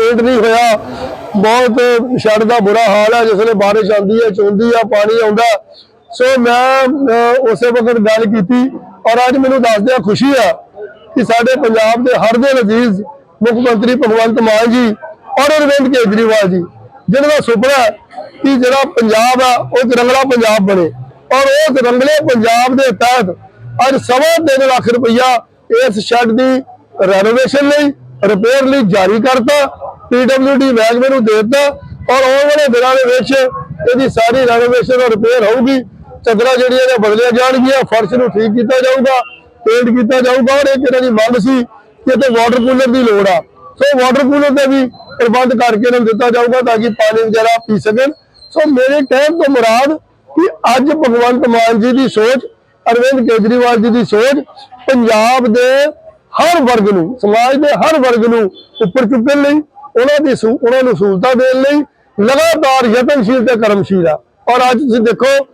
Paint ਨਹੀਂ ਹੋਇਆ। ਬਹੁਤ ਛੱਡ ਦਾ ਬੁਰਾ ਹਾਲ ਹੈ ਜਿਸ ਵੇਲੇ ਬਾਰਿਸ਼ ਆਉਂਦੀ ਹੈ ਚੁੰਦੀ ਆ, ਪਾਣੀ ਆਉਂਦਾ। ਸੋ ਮੈਂ ਉਸੇ ਵਕਤ ਗੱਲ ਕੀਤੀ ਔਰ ਅੱਜ ਮੈਨੂੰ ਦੱਸਦਿਆਂ ਖੁਸ਼ੀ ਆ ਕਿ ਸਾਡੇ ਪੰਜਾਬ ਦੇ ਹਰ ਦੇ ਅਜ਼ੀਜ਼ ਮੁੱਖ ਮੰਤਰੀ ਭਗਵੰਤ ਮਾਨ ਜੀ ਔਰ ਅਰਵਿੰਦ ਕੇਜਰੀਵਾਲ ਜੀ ਜਿਹਨਾਂ ਦਾ ਸੁਪਨਾ ਹੈ ਕਿ ਜਿਹੜਾ ਪੰਜਾਬ ਆ, ਉਹ ਰੰਗਲਾ ਪੰਜਾਬ ਬਣੇ। ਔਰ ਉਹ ਰੰਗਲੇ ਪੰਜਾਬ ਦੇ ਤਹਿਤ ਅੱਜ ਸਵਾ ਤਿੰਨ ਲੱਖ ਰੁਪਈਆ ਇਸ ਸ਼ੈੱਡ ਦੀ ਰੈਨੋਵੇਸ਼ਨ ਲਈ ਰਿਪੇਅਰ ਲਈ ਜਾਰੀ ਕਰਤਾ। ਪੀਡਬਲਯੂਡੀ ਮਹਿਕਮੇ ਨੂੰ ਦੇ ਦਿੱਤਾ ਔਰ ਆਉਣ ਵਾਲੇ ਦਿਨਾਂ ਦੇ ਵਿੱਚ ਇਹਦੀ ਸਾਰੀ ਰੈਨੋਵੇਸ਼ਨ ਔਰ ਰਿਪੇਅਰ ਹੋਊਗੀ। ਚੱਦਰਾਂ ਜਿਹੜੀਆਂ ਨੇ ਬਦਲੀਆਂ ਜਾਣਗੀਆਂ, ਫਰਸ਼ ਨੂੰ ਠੀਕ ਕੀਤਾ ਜਾਊਗਾ ਪੇਂਟ ਕੀਤਾ ਜਾਊਗਾ ਔਰ ਇੱਕ ਇਹਨਾਂ ਦੀ ਮੰਗ ਸੀ ਕਿ ਤੇ ਵਾਟਰ ਕੂਲਰ ਦੀ ਲੋੜ ਆ। ਸੋ ਵਾਟਰ ਕੂਲਰ ਦਾ ਵੀ ਪ੍ਰਬੰਧ ਕਰਕੇ ਇਹਨਾਂ ਨੂੰ ਦਿੱਤਾ ਜਾਊਗਾ ਤਾਂ ਕਿ ਪਾਣੀ ਵਗੈਰਾ ਪੀ ਸਕਣ। ਸੋ ਮੇਰੇ ਕਹਿਣ ਤੋਂ ਮੁਰਾਦ ਕਿ ਅੱਜ ਭਗਵੰਤ ਮਾਨ ਜੀ ਦੀ ਸੋਚ, ਅਰਵਿੰਦ ਕੇਜਰੀਵਾਲ ਜੀ ਦੀ ਸੋਚ ਪੰਜਾਬ ਦੇ ਹਰ ਵਰਗ ਨੂੰ, ਸਮਾਜ ਦੇ ਹਰ ਵਰਗ ਨੂੰ ਉੱਪਰ ਚੁੱਕਣ ਲਈ ਉਹਨਾਂ ਦੀ ਸਹੂ- ਉਹਨਾਂ ਨੂੰ ਸਹੂਲਤਾਂ ਦੇਣ ਲਈ ਲਗਾਤਾਰ ਯਤਨਸ਼ੀਲ ਤੇ ਕਰਮਸ਼ੀਲ ਆ। ਔਰ ਅੱਜ ਤੁਸੀਂ ਦੇਖੋ,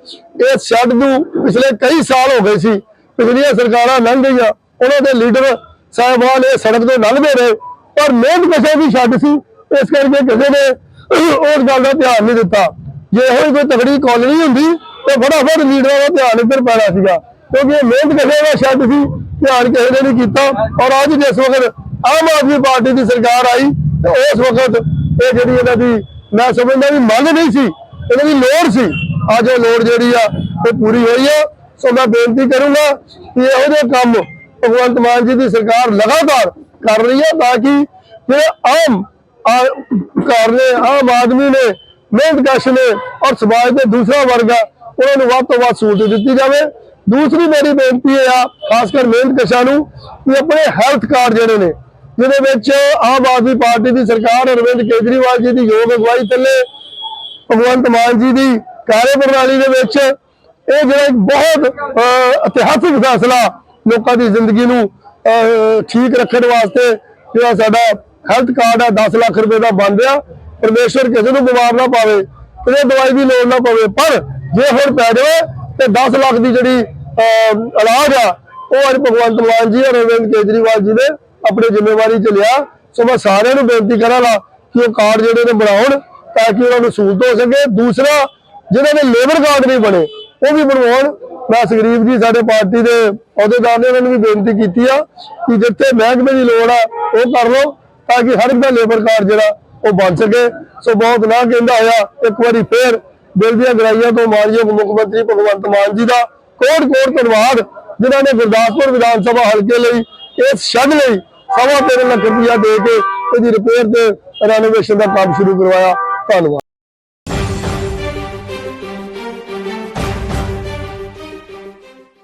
ਇਹ ਸ਼ੈੱਡ ਨੂੰ ਪਿਛਲੇ ਕਈ ਸਾਲ ਹੋ ਗਏ ਸੀ। ਪਿਛਲੀਆਂ ਸਰਕਾਰਾਂ ਲੰਘ ਗਈਆਂ। ਉਹਨਾਂ ਦੇ ਲੀਡਰ ਸਾਹਿਬਾਨ ਇਹ ਸੜਕ ਤੋਂ ਲੰਘਦੇ ਰਹੇ। ਪਰ ਮਿਹਨਤ ਕਿਸੇ ਦੀ ਛੱਡ ਸੀ। ਇਸ ਕਰਕੇ ਕਿਸੇ ਨੇ ਉਸ ਗੱਲ ਦਾ ਧਿਆਨ ਨਹੀਂ ਦਿੱਤਾ। ਜੇ ਇਹੋ ਕੋਈ ਤਕੜੀ ਕਾਲਣੀ ਹੁੰਦੀ, ਤੇ ਫਟਾਫਟ ਲੀਡਰਾਂ ਦਾ ਧਿਆਨ ਇੱਧਰ ਪੈਣਾ ਸੀਗਾ। ਕਿਉਂਕਿ ਮਿਹਨਤ ਕਿਸੇ ਦਾ ਛੱਡ ਸੀ। ਧਿਆਨ ਕਿਸੇ ਨੇ ਨਹੀਂ ਕੀਤਾ। ਔਰ ਅੱਜ ਜਿਸ ਵਕਤ ਆਮ ਆਦਮੀ ਪਾਰਟੀ ਦੀ ਸਰਕਾਰ ਆਈ ਤੇ ਉਸ ਵਕਤ ਇਹ ਜਿਹੜੀ ਇਹਨਾਂ ਦੀ, ਮੈਂ ਸਮਝਦਾ ਵੀ ਮੰਗ ਨਹੀਂ ਸੀ, ਇਹਨਾਂ ਦੀ ਲੋੜ ਸੀ। ਅੱਜ ਉਹ ਲੋੜ ਜਿਹੜੀ ਆ, ਉਹ ਪੂਰੀ ਹੋਈ ਆ। ਸੋ ਮੈਂ ਬੇਨਤੀ ਕਰੂੰਗਾ ਕਿ ਇਹੋ ਜਿਹੇ ਕੰਮ ਭਗਵੰਤ ਮਾਨ ਜੀ ਦੀ ਸਰਕਾਰ ਲਗਾਤਾਰ ਕਰ ਰਹੀ ਹੈ ਤਾਂ ਕਿ ਜਿਹੜੇ ਆਮ ਆ, ਘਰ ਨੇ ਆਮ ਆਦਮੀ ਨੇ ਮਿਹਨਤਕਸ਼ ਨੇ ਔਰ ਸਮਾਜ ਦੇ ਦੂਸਰਾ ਵਰਗ ਆ, ਉਹਨਾਂ ਨੂੰ ਵੱਧ ਤੋਂ ਵੱਧ ਸਹੂਲਤ ਦਿੱਤੀ ਜਾਵੇ। ਦੂਸਰੀ ਮੇਰੀ ਬੇਨਤੀ ਇਹ ਆ, ਖਾਸ ਕਰ ਮਿਹਨਤਕਸ਼ਾਂ ਨੂੰ ਕਿ ਆਪਣੇ ਹੈਲਥ ਕਾਰਡ ਜਿਹੜੇ ਨੇ ਜਿਹਦੇ ਵਿੱਚ ਆਮ ਆਦਮੀ ਪਾਰਟੀ ਦੀ ਸਰਕਾਰ ਅਰਵਿੰਦ ਕੇਜਰੀਵਾਲ ਜੀ ਦੀ ਯੋਗ ਅਗਵਾਈ ਥੱਲੇ, ਭਗਵੰਤ ਮਾਨ ਜੀ ਦੀ ਕਾਰਜਪ੍ਰਣਾਲੀ ਦੇ ਵਿੱਚ ਇਹ ਜਿਹੜਾ ਬਹੁਤ ਇਤਿਹਾਸਿਕ ਫੈਸਲਾ ਲੋਕਾਂ ਦੀ ਜ਼ਿੰਦਗੀ ਨੂੰ ਠੀਕ ਰੱਖਣ ਵਾਸਤੇ ਜਿਹੜਾ ਸਾਡਾ ਹੈਲਥ ਕਾਰਡ ਆ 10 ਲੱਖ ਰੁਪਏ ਦਾ ਬਣ ਰਿਹਾ ਪਰਮੇਸ਼ਰ ਕਿਸੇ ਨੂੰ ਬਿਮਾਰ ਨਾ ਪਾਵੇ, ਕਿਸੇ ਦਵਾਈ ਦੀ ਲੋੜ ਨਾ ਪਵੇ, ਪਰ ਜੇ ਹੁਣ ਪੈ ਜਾਵੇ ਤੇ 10 ਲੱਖ ਦੀ ਜਿਹੜੀ ਇਲਾਜ ਆ, ਉਹ ਅੱਜ ਭਗਵੰਤ ਮਾਨ ਜੀ ਔਰ ਅਰਵਿੰਦ ਕੇਜਰੀਵਾਲ ਜੀ ਦੇ ਆਪਣੀ ਜ਼ਿੰਮੇਵਾਰੀ ਚ ਲਿਆ, ਸੋ ਮੈਂ ਸਾਰਿਆਂ ਨੂੰ ਬੇਨਤੀ ਕਰਾਂਗਾ ਕਿ ਉਹ ਕਾਰਡ ਜਿਹੜੇ ਨੇ ਬਣਾਉਣ ਤਾਂ ਕਿ ਉਹਨਾਂ ਨੂੰ ਸਹੂਲਤ ਹੋ ਸਕੇ। ਦੂਸਰਾ, ਜਿਹਨਾਂ ਦੇ ਲੇਬਰ ਕਾਰਡ ਨਹੀਂ ਬਣੇ, ਉਹ ਵੀ ਬਣਵਾਉਣ। ਮੈਂ ਸੁਗਰੀਵ ਜੀ, ਸਾਡੇ ਪਾਰਟੀ ਦੇ ਅਹੁਦੇਦਾਰ ਨੇ ਉਹਨਾਂ ਨੂੰ ਵੀ ਬੇਨਤੀ ਕੀਤੀ ਆ ਕਿ ਜਿੱਥੇ ਮਹਿਕਮੇ ਦੀ ਲੋੜ ਆ, ਉਹ ਕਰ ਲਓ ਤਾਂ ਕਿ ਹਰ ਇੱਕ ਦਾ ਲੇਬਰ ਕਾਰਡ ਜਿਹੜਾ, ਉਹ ਬਣ ਸਕੇ। ਸੋ ਬਹੁਤ ਨਾ ਕਹਿੰਦਾ ਹੋਇਆ, ਇੱਕ ਵਾਰੀ ਫੇਰ ਦਿਲ ਦੀਆਂ ਗਰਾਈਆਂ ਤੋਂ ਮਾਨਯੋਗ ਮੁੱਖ ਮੰਤਰੀ ਭਗਵੰਤ ਮਾਨ ਜੀ ਦਾ ਕੋਟ ਕੋਟ ਧੰਨਵਾਦ, ਜਿਨ੍ਹਾਂ ਨੇ ਗੁਰਦਾਸਪੁਰ ਵਿਧਾਨ ਸਭਾ ਹਲਕੇ ਲਈ, ਇਸ ਸ਼ੈੱਡ ਲਈ ਸਵਾ ਤਿੰਨ ਲੱਖ ਰੁਪਇਆ ਦੇ ਕੇ ਉਹਦੀ ਰਿਪੇਅਰ ਤੇ ਰੈਨੋਵੇਸ਼ਨ ਦਾ ਕੰਮ ਸ਼ੁਰੂ ਕਰਵਾਇਆ। ਧੰਨਵਾਦ।